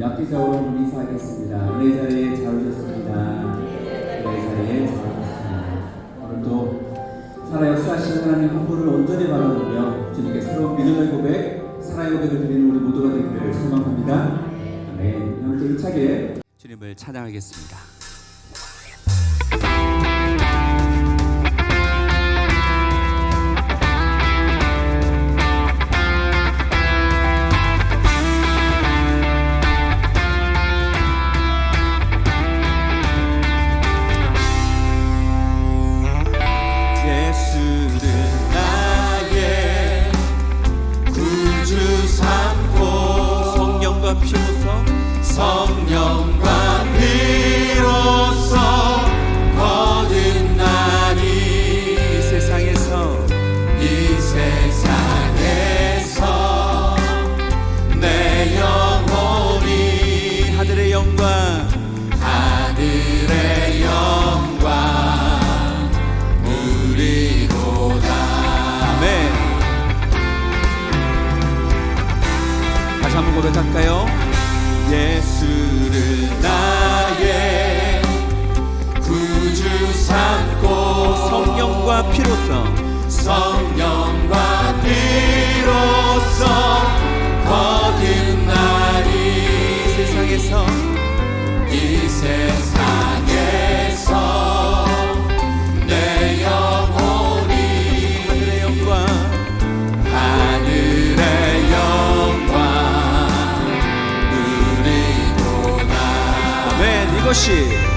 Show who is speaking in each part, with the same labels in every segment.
Speaker 1: 약기적으로 인사하겠습니다. 은혜 자리에 잘 오셨습니다. 은혜 자리에 잘 오셨습니다. 오늘도 살아 역사하시는 하나님 한 분을 온전히 바라보며 주님께 새로운 믿음의 고백, 사랑의 고백을 드리는 우리 모두가 되기를 소망합니다. 아멘. 오늘도 힘차게 주님을 찬양하겠습니다. 영광
Speaker 2: 하늘의 영광 누리도다
Speaker 1: 아멘. 다시 한번 고백할까요?
Speaker 2: 예수를 나의 구주 삼고
Speaker 1: 성령과 피로서
Speaker 2: 성령 이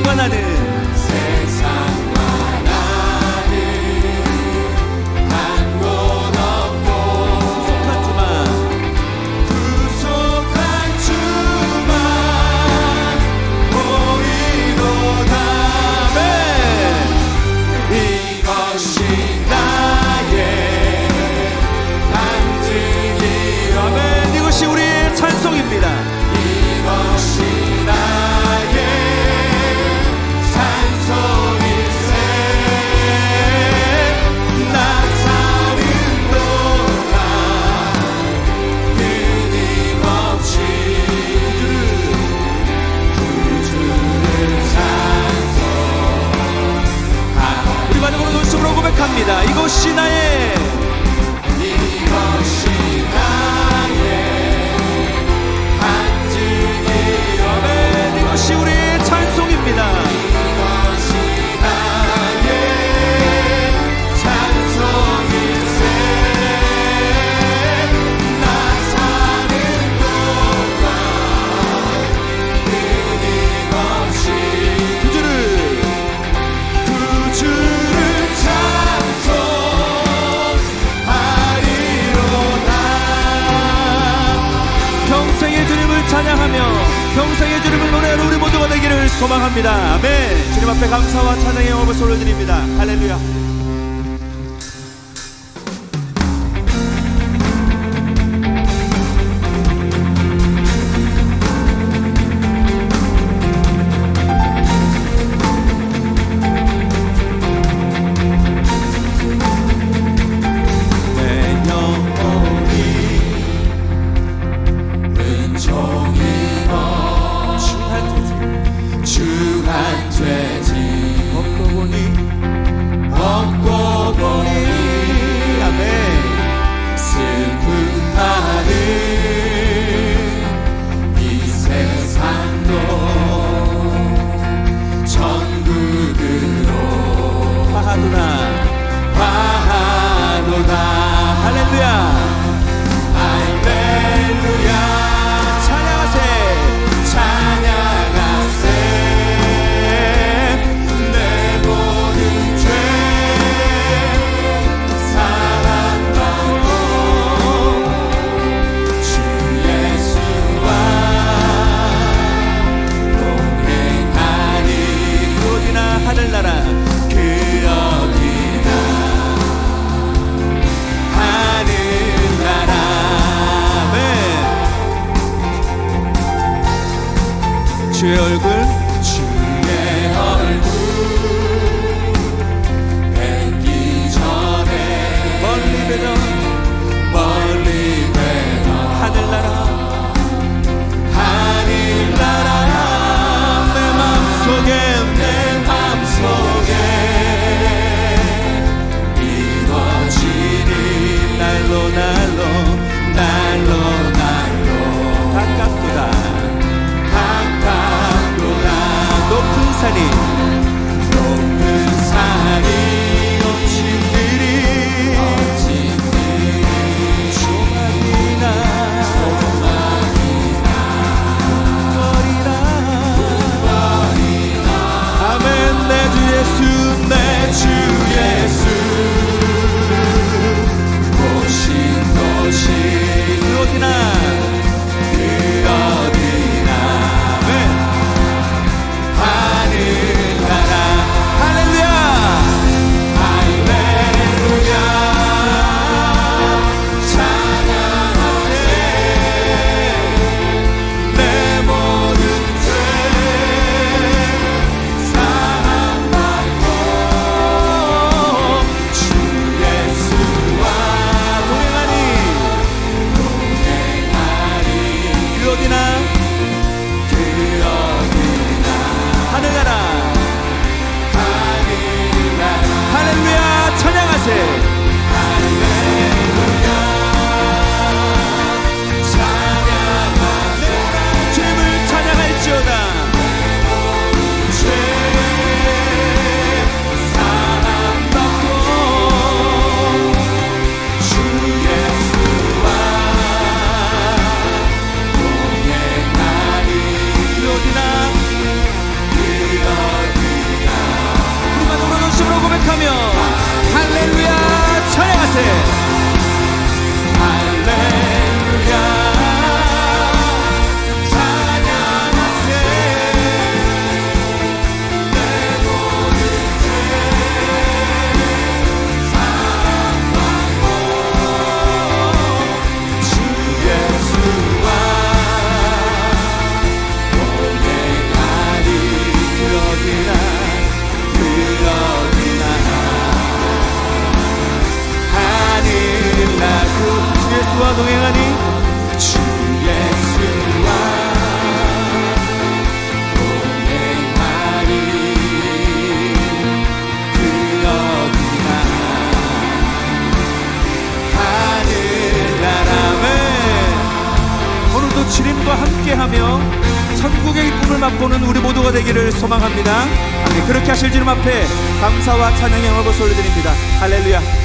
Speaker 2: 나는
Speaker 1: 평생의 주님을 노래하는 우리 모두가 되기를 소망합니다. 아멘. 주님 앞에 감사와 찬양의 영업을 올려드립니다. 할렐루야
Speaker 3: 주의 얼굴
Speaker 2: 주의 얼굴. 뵙기 전에.
Speaker 3: 멀리 되던 보는 우리 모두가 되기를 소망합니다. 그렇게 하실 주님 앞에 감사와 찬양의 영업을 올려드립니다. 할렐루야.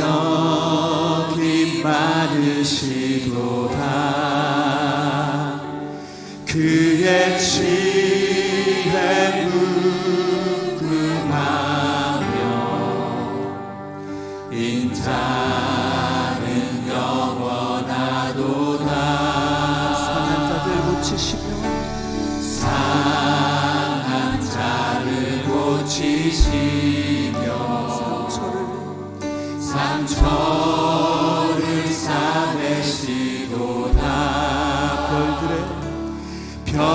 Speaker 2: 영이 많으시도다. 그의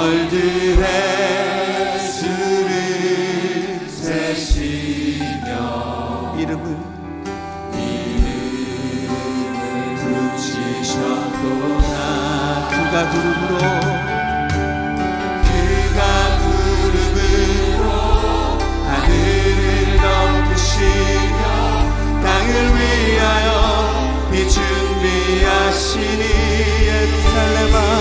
Speaker 3: 절들의
Speaker 2: 수를 세시며
Speaker 3: 이름을 이름을
Speaker 2: 붙이셨도다
Speaker 3: 그가 구름으로
Speaker 2: 그가 구름으로 하늘을 넘으시며 땅을 위하여 이 준비하시니.
Speaker 3: 예루살렘아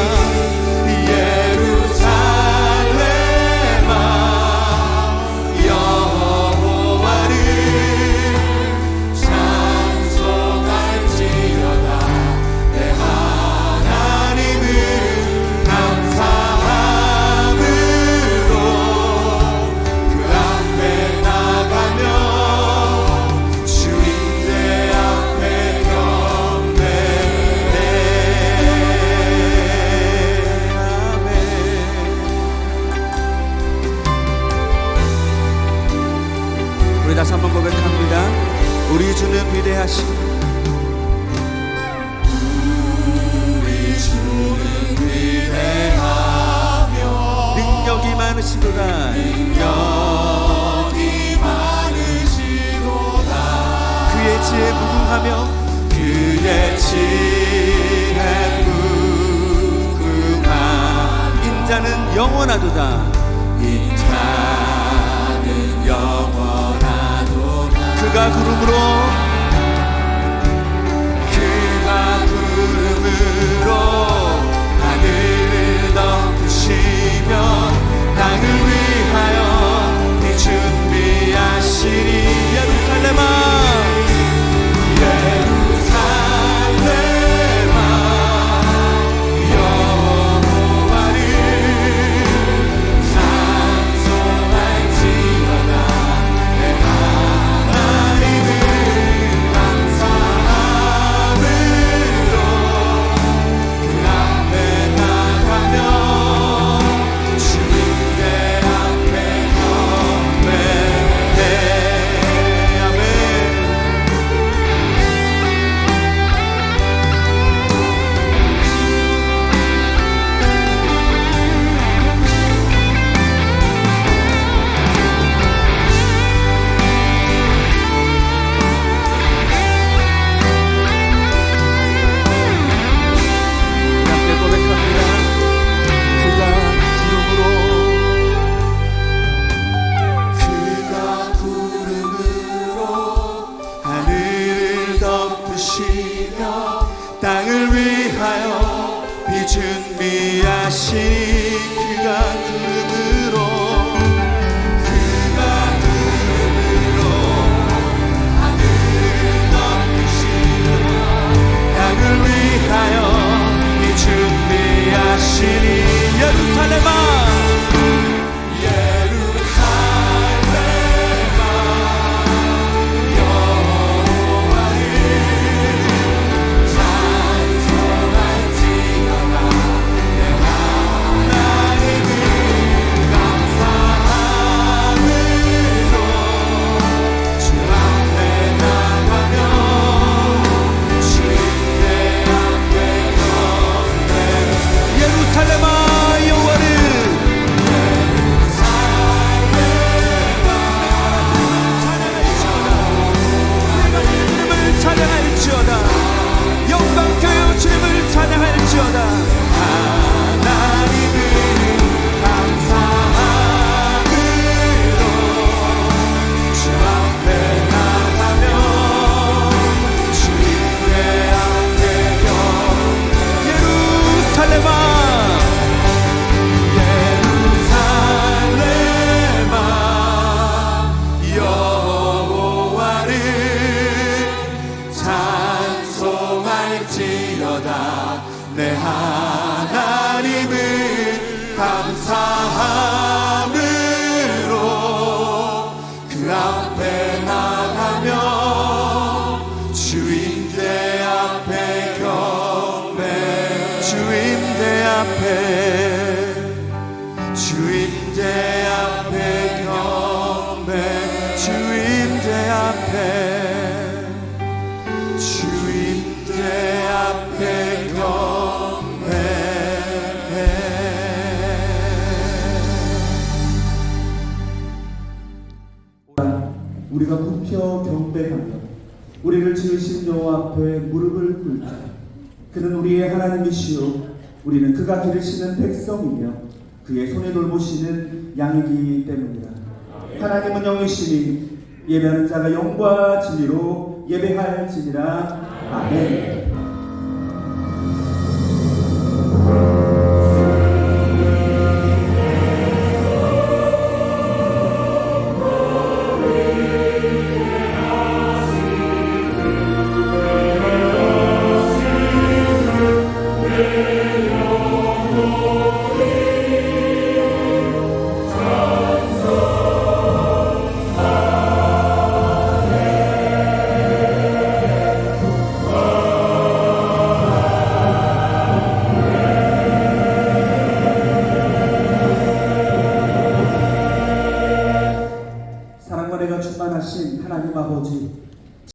Speaker 3: 영원하도다.
Speaker 2: 인자는 영원하도다
Speaker 3: 그가 구름으로
Speaker 2: 그가 구름으로 하늘을 덮으시며 땅을 위하여 이 준비하시니.
Speaker 3: 예루살렘아
Speaker 1: Drop it. 굽혀 경배하며 우리를 지으신 여호와 앞에 무릎을 꿇자. 그는 우리의 하나님이시요 우리는 그가 기르시는 백성이며 그의 손에 돌보시는 양이기 때문이라. 하나님은 영이시니 예배하는 자가 영과 진리로 예배할지니라. 아멘.